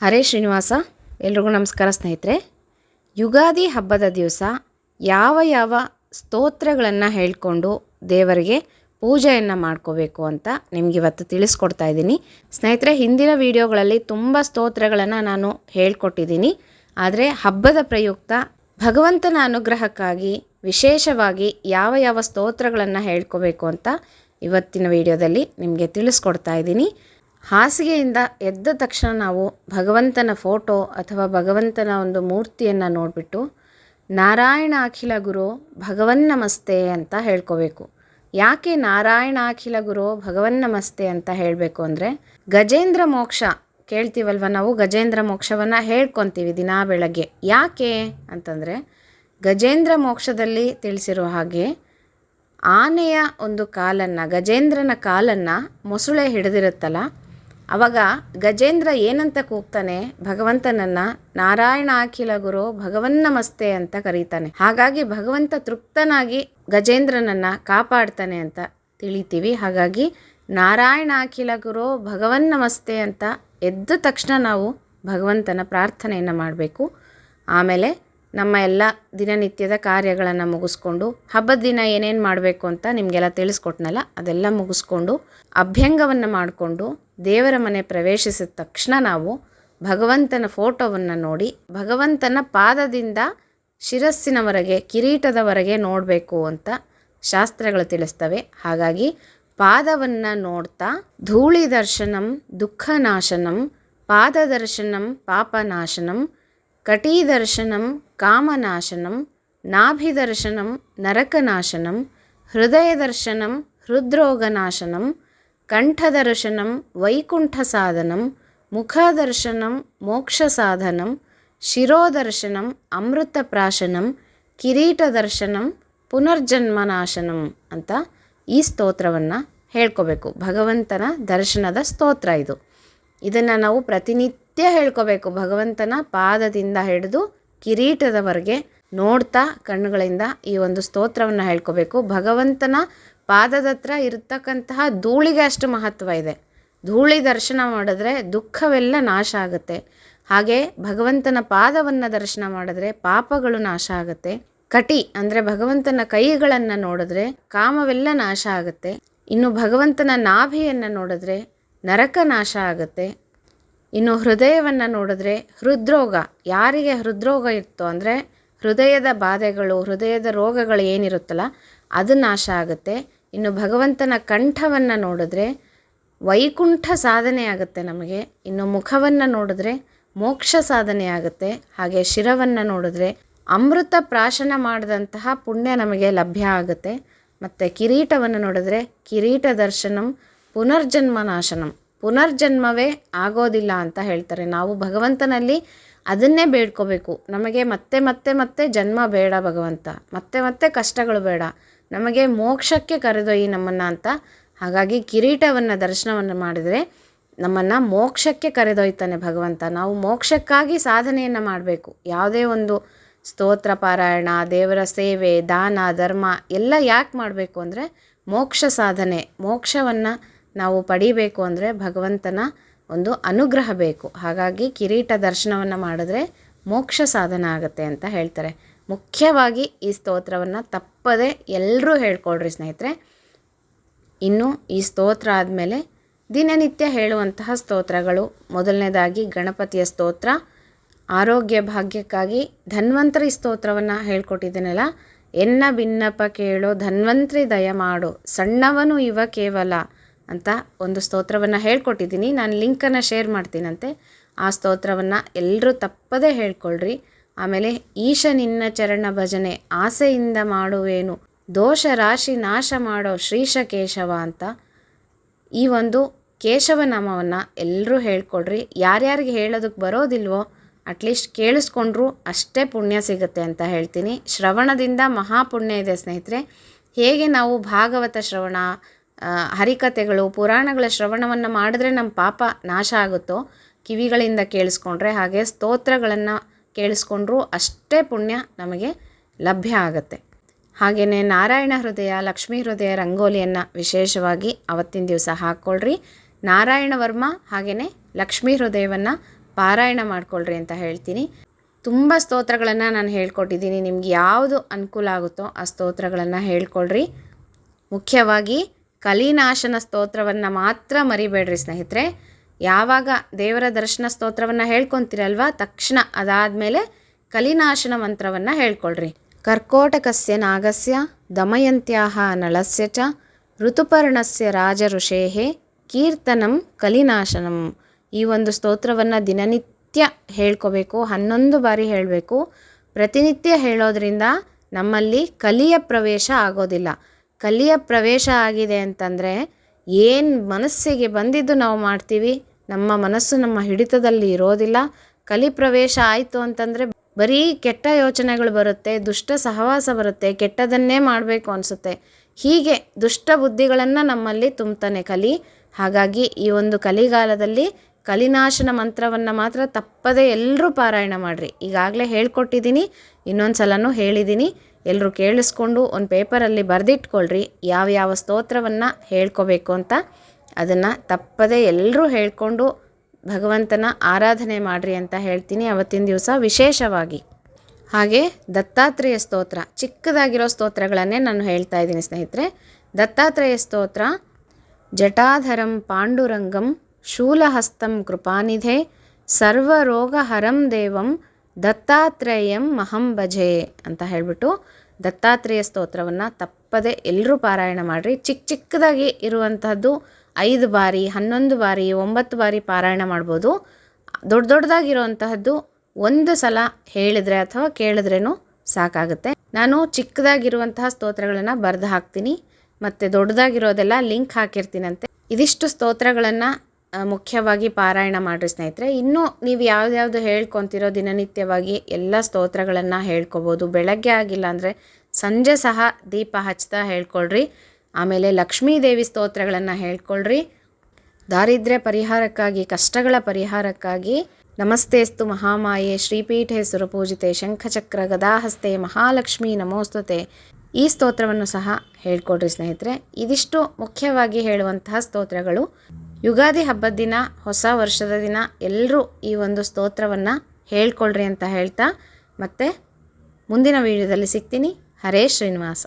ಹರೇ ಶ್ರೀನಿವಾಸ, ಎಲ್ರಿಗೂ ನಮಸ್ಕಾರ ಸ್ನೇಹಿತರೆ. ಯುಗಾದಿ ಹಬ್ಬದ ದಿವಸ ಯಾವ ಯಾವ ಸ್ತೋತ್ರಗಳನ್ನು ಹೇಳ್ಕೊಂಡು ದೇವರಿಗೆ ಪೂಜೆಯನ್ನು ಮಾಡ್ಕೋಬೇಕು ಅಂತ ನಿಮ್ಗೆ ಇವತ್ತು ತಿಳಿಸ್ಕೊಡ್ತಾ ಇದ್ದೀನಿ. ಸ್ನೇಹಿತರೆ, ಹಿಂದಿನ ವಿಡಿಯೋಗಳಲ್ಲಿ ತುಂಬ ಸ್ತೋತ್ರಗಳನ್ನು ನಾನು ಹೇಳ್ಕೊಟ್ಟಿದ್ದೀನಿ. ಆದರೆ ಹಬ್ಬದ ಪ್ರಯುಕ್ತ ಭಗವಂತನ ಅನುಗ್ರಹಕ್ಕಾಗಿ ವಿಶೇಷವಾಗಿ ಯಾವ ಯಾವ ಸ್ತೋತ್ರಗಳನ್ನು ಹೇಳ್ಕೋಬೇಕು ಅಂತ ಇವತ್ತಿನ ವಿಡಿಯೋದಲ್ಲಿ ನಿಮಗೆ ತಿಳಿಸ್ಕೊಡ್ತಾ ಇದ್ದೀನಿ. ಹಾಸಿಗೆಯಿಂದ ಎದ್ದ ತಕ್ಷಣ ನಾವು ಭಗವಂತನ ಫೋಟೋ ಅಥವಾ ಭಗವಂತನ ಒಂದು ಮೂರ್ತಿಯನ್ನು ನೋಡಿಬಿಟ್ಟು, ನಾರಾಯಣ ಅಖಿಲ ಗುರು ಭಗವನ್ ನಮಸ್ತೆ ಅಂತ ಹೇಳ್ಕೋಬೇಕು. ಯಾಕೆ ನಾರಾಯಣ ಅಖಿಲ ಗುರು ಭಗವನ್ ನಮಸ್ತೆ ಅಂತ ಹೇಳಬೇಕು ಅಂದರೆ, ಗಜೇಂದ್ರ ಮೋಕ್ಷ ಕೇಳ್ತೀವಲ್ವ ನಾವು? ಗಜೇಂದ್ರ ಮೋಕ್ಷವನ್ನು ಹೇಳ್ಕೊತೀವಿ ದಿನಾ ಬೆಳಗ್ಗೆ. ಯಾಕೆ ಅಂತಂದರೆ, ಗಜೇಂದ್ರ ಮೋಕ್ಷದಲ್ಲಿ ತಿಳಿಸಿರೋ ಹಾಗೆ ಆನೆಯ ಒಂದು ಕಾಲನ್ನು, ಗಜೇಂದ್ರನ ಕಾಲನ್ನು ಮೊಸಳೆ ಹಿಡಿದಿರುತ್ತಲ್ಲ ಅವಾಗ ಗಜೇಂದ್ರ ಏನಂತ ಕೂಗ್ತಾನೆ, ಭಗವಂತನನ್ನ ನಾರಾಯಣ ಅಖಿಲ ಗುರು ಭಗವನ್ ನಮಸ್ತೆ ಅಂತ ಕರೀತಾನೆ. ಹಾಗಾಗಿ ಭಗವಂತ ತೃಪ್ತನಾಗಿ ಗಜೇಂದ್ರನನ್ನ ಕಾಪಾಡ್ತಾನೆ ಅಂತ ತಿಳಿತೀವಿ. ಹಾಗಾಗಿ ನಾರಾಯಣ ಅಖಿಲ ಗುರು ಭಗವನ್ ನಮಸ್ತೆ ಅಂತ ಎದ್ದ ತಕ್ಷಣ ನಾವು ಭಗವಂತನ ಪ್ರಾರ್ಥನೆಯನ್ನು ಮಾಡಬೇಕು. ಆಮೇಲೆ ನಮ್ಮ ಎಲ್ಲ ದಿನನಿತ್ಯದ ಕಾರ್ಯಗಳನ್ನು ಮುಗಿಸ್ಕೊಂಡು, ಹಬ್ಬದ ದಿನ ಏನೇನು ಮಾಡಬೇಕು ಅಂತ ನಿಮಗೆಲ್ಲ ತಿಳಿಸ್ಕೊಟ್ನಲ್ಲ, ಅದೆಲ್ಲ ಮುಗಿಸ್ಕೊಂಡು, ಅಭ್ಯಂಗವನ್ನು ಮಾಡಿಕೊಂಡು, ದೇವರ ಮನೆ ಪ್ರವೇಶಿಸಿದ ತಕ್ಷಣ ನಾವು ಭಗವಂತನ ಫೋಟೋವನ್ನು ನೋಡಿ, ಭಗವಂತನ ಪಾದದಿಂದ ಶಿರಸ್ಸಿನವರೆಗೆ, ಕಿರೀಟದವರೆಗೆ ನೋಡಬೇಕು ಅಂತ ಶಾಸ್ತ್ರಗಳು ತಿಳಿಸ್ತವೆ. ಹಾಗಾಗಿ ಪಾದವನ್ನು ನೋಡ್ತಾ ಧೂಳಿ ದರ್ಶನಂ ದುಃಖ ನಾಶನಂ ಪಾದದರ್ಶನಂ, ಪಾಪನಾಶನಂ ಕಟೀದರ್ಶನಂ, ಕಾಮನಾಶನಂ, ನಾಭಿದರ್ಶನಂ, ನರಕನಾಶನಂ, ಹೃದಯದರ್ಶನಂ, ಹೃದ್ರೋಗನಾಶನಂ, ಕಂಠದರ್ಶನಂ ವೈಕುಂಠ ಸಾಧನಂ ಮುಖದರ್ಶನಂ ಮೋಕ್ಷ ಸಾಧನಂ ಶಿರೋದರ್ಶನಂ ಅಮೃತ ಪ್ರಾಶನಂ ಕಿರೀಟದರ್ಶನಂ, ಪುನರ್ಜನ್ಮನಾಶನಂ ಅಂತ ಈ ಸ್ತೋತ್ರವನ್ನು ಹೇಳ್ಕೋಬೇಕು. ಭಗವಂತನ ದರ್ಶನದ ಸ್ತೋತ್ರ ಇದು. ಇದನ್ನು ನಾವು ಪ್ರತಿನಿತ್ಯ ಹೇಳ್ಕೋಬೇಕು. ಭಗವಂತನ ಪಾದದಿಂದ ಹಿಡಿದು ಕಿರೀಟದವರೆಗೆ ನೋಡ್ತಾ ಕಣ್ಣುಗಳಿಂದ ಈ ಒಂದು ಸ್ತೋತ್ರವನ್ನು ಹೇಳ್ಕೋಬೇಕು. ಭಗವಂತನ ಪಾದದ ಹತ್ರ ಇರತಕ್ಕಂತಹ ಧೂಳಿಗೆ ಅಷ್ಟು ಮಹತ್ವ ಇದೆ. ಧೂಳಿ ದರ್ಶನ ಮಾಡಿದ್ರೆ ದುಃಖವೆಲ್ಲ ನಾಶ ಆಗುತ್ತೆ. ಹಾಗೆ ಭಗವಂತನ ಪಾದವನ್ನು ದರ್ಶನ ಮಾಡಿದ್ರೆ ಪಾಪಗಳು ನಾಶ ಆಗುತ್ತೆ. ಕಟಿ ಅಂದರೆ ಭಗವಂತನ ಕೈಗಳನ್ನು ನೋಡಿದ್ರೆ ಕಾಮವೆಲ್ಲ ನಾಶ ಆಗುತ್ತೆ. ಇನ್ನು ಭಗವಂತನ ನಾಭಿಯನ್ನು ನೋಡಿದ್ರೆ ನರಕ ನಾಶ ಆಗುತ್ತೆ. ಇನ್ನು ಹೃದಯವನ್ನು ನೋಡಿದ್ರೆ ಹೃದ್ರೋಗ. ಯಾರಿಗೆ ಹೃದ್ರೋಗ ಇತ್ತು ಅಂದರೆ ಹೃದಯದ ಬಾಧೆಗಳು, ಹೃದಯದ ರೋಗಗಳು ಏನಿರುತ್ತಲ್ಲ ಅದು ನಾಶ ಆಗುತ್ತೆ. ಇನ್ನು ಭಗವಂತನ ಕಂಠವನ್ನು ನೋಡಿದ್ರೆ ವೈಕುಂಠ ಸಾಧನೆ ಆಗುತ್ತೆ ನಮಗೆ. ಇನ್ನು ಮುಖವನ್ನು ನೋಡಿದ್ರೆ ಮೋಕ್ಷ ಸಾಧನೆ ಆಗುತ್ತೆ. ಹಾಗೆ ಶಿರವನ್ನು ನೋಡಿದ್ರೆ ಅಮೃತ ಪ್ರಾಶನ ಮಾಡಿದಂತಹ ಪುಣ್ಯ ನಮಗೆ ಲಭ್ಯ ಆಗುತ್ತೆ. ಮತ್ತು ಕಿರೀಟವನ್ನು ನೋಡಿದ್ರೆ ಕಿರೀಟ ದರ್ಶನಂ, ಪುನರ್ಜನ್ಮ ನಾಶನಂ. ಪುನರ್ಜನ್ಮವೇ ಆಗೋದಿಲ್ಲ ಅಂತ ಹೇಳ್ತಾರೆ. ನಾವು ಭಗವಂತನಲ್ಲಿ ಅದನ್ನೇ ಬೇಡ್ಕೋಬೇಕು. ನಮಗೆ ಮತ್ತೆ ಮತ್ತೆ ಮತ್ತೆ ಜನ್ಮ ಬೇಡ ಭಗವಂತ. ಮತ್ತೆ ಮತ್ತೆ ಕಷ್ಟಗಳು ಬೇಡ. ನಮಗೆ ಮೋಕ್ಷಕ್ಕೆ ಕರೆದೊಯ್ಯಿ ನಮ್ಮನ್ನು ಅಂತ. ಹಾಗಾಗಿ ಕಿರೀಟವನ್ನು ದರ್ಶನವನ್ನು ಮಾಡಿದರೆ ನಮ್ಮನ್ನು ಮೋಕ್ಷಕ್ಕೆ ಕರೆದೊಯ್ತಾನೆ ಭಗವಂತ. ನಾವು ಮೋಕ್ಷಕ್ಕಾಗಿ ಸಾಧನೆಯನ್ನು ಮಾಡಬೇಕು. ಯಾವುದೇ ಒಂದು ಸ್ತೋತ್ರ, ಪಾರಾಯಣ, ದೇವರ ಸೇವೆ, ದಾನ, ಧರ್ಮ ಎಲ್ಲ ಯಾಕೆ ಮಾಡಬೇಕು ಅಂದರೆ ಮೋಕ್ಷ ಸಾಧನೆ, ಮೋಕ್ಷವನ್ನು ನಾವು ಪಡಿಬೇಕು ಅಂದರೆ ಭಗವಂತನ ಒಂದು ಅನುಗ್ರಹ ಬೇಕು. ಹಾಗಾಗಿ ಕಿರೀಟ ದರ್ಶನವನ್ನು ಮಾಡಿದ್ರೆ ಮೋಕ್ಷ ಸಾಧನ ಆಗುತ್ತೆ ಅಂತ ಹೇಳ್ತಾರೆ. ಮುಖ್ಯವಾಗಿ ಈ ಸ್ತೋತ್ರವನ್ನು ತಪ್ಪದೆ ಎಲ್ಲರೂ ಹೇಳ್ಕೊಳ್ರಿ ಸ್ನೇಹಿತರೆ. ಇನ್ನು ಈ ಸ್ತೋತ್ರ ಆದಮೇಲೆ ದಿನನಿತ್ಯ ಹೇಳುವಂತಹ ಸ್ತೋತ್ರಗಳು. ಮೊದಲನೇದಾಗಿ ಗಣಪತಿಯ ಸ್ತೋತ್ರ. ಆರೋಗ್ಯ ಭಾಗ್ಯಕ್ಕಾಗಿ ಧನ್ವಂತರಿ ಸ್ತೋತ್ರವನ್ನು ಹೇಳ್ಕೊಟ್ಟಿದ್ದೀನಲ್ಲ. ಎನ್ನ ಭಿನ್ನಪ್ಪ ಕೇಳೋ ಧನ್ವಂತ್ರಿ ದಯ ಮಾಡು. ಸಣ್ಣವನು ಇವ ಕೇವಲ. ಅಂತ ಒಂದು ಸ್ತೋತ್ರವನ್ನು ಹೇಳ್ಕೊಟ್ಟಿದ್ದೀನಿ. ನಾನು ಲಿಂಕನ್ನು ಶೇರ್ ಮಾಡ್ತೀನಂತೆ. ಆ ಸ್ತೋತ್ರವನ್ನು ಎಲ್ಲರೂ ತಪ್ಪದೇ ಹೇಳ್ಕೊಳ್ರಿ. ಆಮೇಲೆ, ಈಶ ನಿನ್ನ ಚರಣ ಭಜನೆ, ಆಸೆಯಿಂದ ಮಾಡುವೇನು, ದೋಷ ರಾಶಿ ನಾಶ ಮಾಡೋ ಶ್ರೀಶ ಕೇಶವ ಅಂತ ಈ ಒಂದು ಕೇಶವ ನಾಮವನ್ನು ಎಲ್ಲರೂ ಹೇಳ್ಕೊಳ್ರಿ. ಯಾರ್ಯಾರಿಗೆ ಹೇಳೋದಕ್ಕೆ ಬರೋದಿಲ್ವೋ ಅಟ್ಲೀಸ್ಟ್ ಕೇಳಿಸ್ಕೊಂಡ್ರು ಅಷ್ಟೇ ಪುಣ್ಯ ಸಿಗುತ್ತೆ ಅಂತ ಹೇಳ್ತೀನಿ. ಶ್ರವಣದಿಂದ ಮಹಾಪುಣ್ಯ ಇದೆ ಸ್ನೇಹಿತರೆ. ಹೇಗೆ ನಾವು ಭಾಗವತ ಶ್ರವಣ ಹರಿಕತೆಗಳು, ಪುರಾಣಗಳ ಶ್ರವಣವನ್ನು ಮಾಡಿದ್ರೆ ನಮ್ಮ ಪಾಪ ನಾಶ ಆಗುತ್ತೋ? ಕಿವಿಗಳಿಂದ ಕೇಳಿಸ್ಕೊಂಡ್ರೆ ಹಾಗೆ ಸ್ತೋತ್ರಗಳನ್ನು ಕೇಳಿಸ್ಕೊಂಡ್ರೂ ಅಷ್ಟೇ ಪುಣ್ಯ ನಮಗೆ ಲಭ್ಯ ಆಗುತ್ತೆ. ಹಾಗೆಯೇ ನಾರಾಯಣ ಹೃದಯ, ಲಕ್ಷ್ಮೀ ಹೃದಯ ರಂಗೋಲಿಯನ್ನು ವಿಶೇಷವಾಗಿ ಅವತ್ತಿನ ದಿವಸ ಹಾಕ್ಕೊಳ್ರಿ. ನಾರಾಯಣ ವರ್ಮ ಹಾಗೆಯೇ ಲಕ್ಷ್ಮೀ ಹೃದಯವನ್ನು ಪಾರಾಯಣ ಮಾಡ್ಕೊಳ್ರಿ ಅಂತ ಹೇಳ್ತೀನಿ. ತುಂಬ ಸ್ತೋತ್ರಗಳನ್ನು ನಾನು ಹೇಳ್ಕೊಟ್ಟಿದ್ದೀನಿ. ನಿಮ್ಗೆ ಯಾವುದು ಅನುಕೂಲ ಆಗುತ್ತೋ ಆ ಸ್ತೋತ್ರಗಳನ್ನು ಹೇಳ್ಕೊಳ್ರಿ. ಮುಖ್ಯವಾಗಿ ಕಲಿನಾಶನ ಸ್ತೋತ್ರವನ್ನು ಮಾತ್ರ ಮರಿಬೇಡ್ರಿ ಸ್ನೇಹಿತರೆ. ಯಾವಾಗ ದೇವರ ದರ್ಶನ ಸ್ತೋತ್ರವನ್ನು ಹೇಳ್ಕೊತೀರಲ್ವ? ತಕ್ಷಣ ಅದಾದಮೇಲೆ ಕಲಿನಾಶನ ಮಂತ್ರವನ್ನು ಹೇಳ್ಕೊಳ್ರಿ. ಕರ್ಕೋಟಕಸ್ಯ ನಾಗಸ್ಯ ದಮಯಂತ್ಯಾಹ ನಳಸ್ಯ ಚ ಋತುಪರ್ಣಸ್ಯ ರಾಜಋಷೇಹೇ ಕೀರ್ತನಂ ಕಲಿನಾಶನಂ. ಈ ಒಂದು ಸ್ತೋತ್ರವನ್ನು ದಿನನಿತ್ಯ ಹೇಳ್ಕೋಬೇಕು, ಹನ್ನೊಂದು ಬಾರಿ ಹೇಳಬೇಕು. ಪ್ರತಿನಿತ್ಯ ಹೇಳೋದ್ರಿಂದ ನಮ್ಮಲ್ಲಿ ಕಲಿಯ ಪ್ರವೇಶ ಆಗೋದಿಲ್ಲ. ಕಲಿಯ ಪ್ರವೇಶ ಆಗಿದೆ ಅಂತಂದರೆ ಏನು ಮನಸ್ಸಿಗೆ ಬಂದಿದ್ದು ನಾವು ಮಾಡ್ತೀವಿ? ನಮ್ಮ ಮನಸ್ಸು ನಮ್ಮ ಹಿಡಿತದಲ್ಲಿ ಇರೋದಿಲ್ಲ. ಕಲಿ ಪ್ರವೇಶ ಆಯಿತು ಅಂತಂದರೆ ಬರೀ ಕೆಟ್ಟ ಯೋಚನೆಗಳು ಬರುತ್ತೆ, ದುಷ್ಟ ಸಹವಾಸ ಬರುತ್ತೆ, ಕೆಟ್ಟದನ್ನೇ ಮಾಡಬೇಕು ಅನಿಸುತ್ತೆ. ಹೀಗೆ ದುಷ್ಟ ಬುದ್ಧಿಗಳನ್ನು ನಮ್ಮಲ್ಲಿ ತುಂಬ್ತಾನೆ ಕಲಿ. ಹಾಗಾಗಿ ಈ ಒಂದು ಕಲಿಗಾಲದಲ್ಲಿ ಕಲಿನಾಶನ ಮಂತ್ರವನ್ನು ಮಾತ್ರ ತಪ್ಪದೆ ಎಲ್ಲರೂ ಪಾರಾಯಣ ಮಾಡಿರಿ. ಈಗಾಗಲೇ ಹೇಳ್ಕೊಟ್ಟಿದ್ದೀನಿ ಇನ್ನೊಂದು ಸಲನೂ ಹೇಳಿದ್ದೀನಿ ಎಲ್ಲರೂ ಕೇಳಿಸ್ಕೊಂಡು ಒಂದು ಪೇಪರಲ್ಲಿ ಬರೆದಿಟ್ಕೊಳ್ರಿ ಯಾವ್ಯಾವ ಸ್ತೋತ್ರವನ್ನು ಹೇಳ್ಕೋಬೇಕು ಅಂತ. ಅದನ್ನು ತಪ್ಪದೆ ಎಲ್ಲರೂ ಹೇಳ್ಕೊಂಡು ಭಗವಂತನ ಆರಾಧನೆ ಮಾಡಿರಿ ಅಂತ ಹೇಳ್ತೀನಿ ಅವತ್ತಿನ ದಿವಸ ವಿಶೇಷವಾಗಿ. ಹಾಗೆ ದತ್ತಾತ್ರೇಯ ಸ್ತೋತ್ರ, ಚಿಕ್ಕದಾಗಿರೋ ಸ್ತೋತ್ರಗಳನ್ನೇ ನಾನು ಹೇಳ್ತಾ ಇದ್ದೀನಿ ಸ್ನೇಹಿತರೆ. ದತ್ತಾತ್ರೇಯ ಸ್ತೋತ್ರ, ಜಟಾಧರಂ ಪಾಂಡುರಂಗಂ ಶೂಲಹಸ್ತಂ ಕೃಪಾನಿಧೆ, ಸರ್ವರೋಗಹರಂ ದೇವಂ ದತ್ತಾತ್ರೇಯಂ ಮಹಂ ಭಜೆ ಅಂತ ಹೇಳಿಬಿಟ್ಟು ದತ್ತಾತ್ರೇಯ ಸ್ತೋತ್ರವನ್ನು ತಪ್ಪದೆ ಎಲ್ಲರೂ ಪಾರಾಯಣ ಮಾಡಿರಿ. ಚಿಕ್ಕ ಚಿಕ್ಕದಾಗಿ ಇರುವಂತಹದ್ದು ಐದು ಬಾರಿ, ಹನ್ನೊಂದು ಬಾರಿ, ಒಂಬತ್ತು ಬಾರಿ ಪಾರಾಯಣ ಮಾಡ್ಬೋದು. ದೊಡ್ಡ ದೊಡ್ಡದಾಗಿರುವಂತಹದ್ದು ಒಂದು ಸಲ ಹೇಳಿದ್ರೆ ಅಥವಾ ಕೇಳಿದ್ರೇನು ಸಾಕಾಗುತ್ತೆ. ನಾನು ಚಿಕ್ಕದಾಗಿರುವಂತಹ ಸ್ತೋತ್ರಗಳನ್ನು ಬರೆದು ಹಾಕ್ತೀನಿ. ಮತ್ತು ದೊಡ್ಡದಾಗಿರೋದೆಲ್ಲ ಲಿಂಕ್ ಹಾಕಿರ್ತೀನಂತೆ. ಇದಿಷ್ಟು ಸ್ತೋತ್ರಗಳನ್ನು ಮುಖ್ಯವಾಗಿ ಪಾರಾಯಣ ಮಾಡಿರಿ ಸ್ನೇಹಿತರೆ. ಇನ್ನೂ ನೀವು ಯಾವ್ದ್ಯಾವುದು ಹೇಳ್ಕೊತಿರೋ ದಿನನಿತ್ಯವಾಗಿ ಎಲ್ಲ ಸ್ತೋತ್ರಗಳನ್ನು ಹೇಳ್ಕೊಬೋದು. ಬೆಳಗ್ಗೆ ಆಗಿಲ್ಲ ಅಂದರೆ ಸಂಜೆ ಸಹ ದೀಪ ಹಚ್ತಾ ಹೇಳ್ಕೊಳ್ರಿ. ಆಮೇಲೆ ಲಕ್ಷ್ಮೀ ದೇವಿ ಸ್ತೋತ್ರಗಳನ್ನು ಹೇಳ್ಕೊಳ್ರಿ. ದಾರಿದ್ರ್ಯ ಪರಿಹಾರಕ್ಕಾಗಿ, ಕಷ್ಟಗಳ ಪರಿಹಾರಕ್ಕಾಗಿ ನಮಸ್ತೇಸ್ತು ಮಹಾಮಾಯೆ, ಶ್ರೀಪೀಠೆ ಸುರಪೂಜಿತೆ, ಶಂಖಚಕ್ರ ಗದಾಹಸ್ತೆ ಮಹಾಲಕ್ಷ್ಮಿ ನಮೋಸ್ತುತೆ. ಈ ಸ್ತೋತ್ರವನ್ನು ಸಹ ಹೇಳ್ಕೊಡ್ರಿ ಸ್ನೇಹಿತರೆ. ಇದಿಷ್ಟು ಮುಖ್ಯವಾಗಿ ಹೇಳುವಂತಹ ಸ್ತೋತ್ರಗಳು. ಯುಗಾದಿ ಹಬ್ಬದ ದಿನ, ಹೊಸ ವರ್ಷದ ದಿನ ಎಲ್ಲರೂ ಈ ಒಂದು ಸ್ತೋತ್ರವನ್ನು ಹೇಳ್ಕೊಳ್ರಿ ಅಂತ ಹೇಳ್ತಾ ಮತ್ತೆ ಮುಂದಿನ ವೀಡಿಯೋದಲ್ಲಿ ಸಿಗ್ತೀನಿ. ಹರೇ ಶ್ರೀನಿವಾಸ.